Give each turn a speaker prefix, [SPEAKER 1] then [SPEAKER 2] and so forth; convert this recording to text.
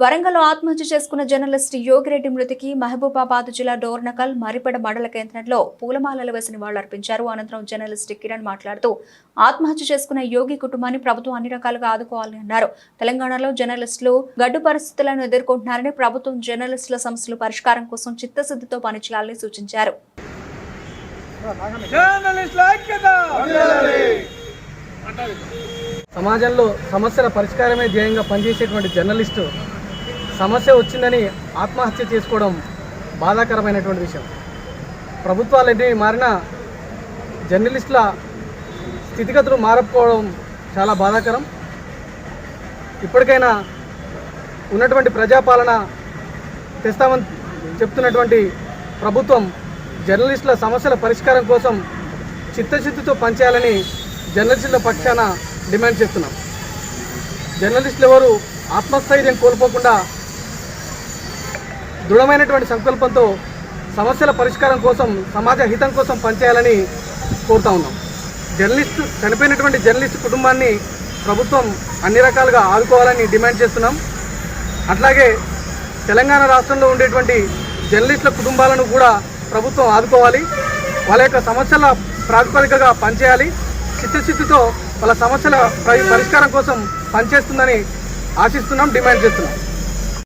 [SPEAKER 1] వరంగల్లో ఆత్మహత్య చేసుకున్న జర్నలిస్ట్ యోగిరెడ్డి మృతికి మహబూబాబాద్ జిల్లా డోర్నకల్ మరిపడ మండల కేంద్రంలో పూలమాలలు వేసి నివాళులర్పించారు. అనంతరం జర్నలిస్ట్ కిరణ్ మాట్లాడుతూ ఆత్మహత్య చేసుకున్న యోగి కుటుంబాన్ని ప్రభుత్వం అన్ని రకాలుగా ఆదుకోవాలని అన్నారు. తెలంగాణలో జర్నలిస్టులు గడ్డు పరిస్థితులను ఎదుర్కొంటున్నారని ప్రభుత్వం జర్నలిస్టుల సమస్యల పరిష్కారం కోసం చిత్తశుద్ధితో పనిచేయాలని సూచించారు.
[SPEAKER 2] సమాజంలో సమస్యల పరిష్కారమే ధ్యేయంగా పనిచేసేటువంటి జర్నలిస్టు సమస్య వచ్చిందని ఆత్మహత్య చేసుకోవడం బాధాకరమైనటువంటి విషయం. ప్రభుత్వాలు ఎన్ని మారినా జర్నలిస్టుల స్థితిగతులు మారకపోవడం చాలా బాధాకరం. ఇప్పటికైనా ఉన్నటువంటి ప్రజాపాలన తెస్తామని చెప్తున్నటువంటి ప్రభుత్వం జర్నలిస్టుల సమస్యల పరిష్కారం కోసం చిత్తశుద్ధితో పనిచేయాలని జర్నలిస్టుల పక్షాన డిమాండ్ చేస్తున్నాం. జర్నలిస్టులు ఎవరు ఆత్మస్థైర్యం కోల్పోకుండా దృఢమైనటువంటి సంకల్పంతో సమస్యల పరిష్కారం కోసం సమాజ హితం కోసం పనిచేయాలని కోరుతా ఉన్నాం. జర్నలిస్టు చనిపోయినటువంటి జర్నలిస్ట్ కుటుంబాన్ని ప్రభుత్వం అన్ని రకాలుగా ఆదుకోవాలని డిమాండ్ చేస్తున్నాం. అట్లాగే తెలంగాణ రాష్ట్రంలో ఉండేటువంటి జర్నలిస్టుల కుటుంబాలను కూడా ప్రభుత్వం ఆదుకోవాలి. వాళ్ళ యొక్క సమస్యల ప్రాతిపదికగా పనిచేయాలి. చిత్తశుద్ధితో వాళ్ళ సమస్యల పరి- పరిష్కారం కోసం పనిచేస్తుందని ఆశిస్తున్నాం డిమాండ్ చేస్తున్నాం.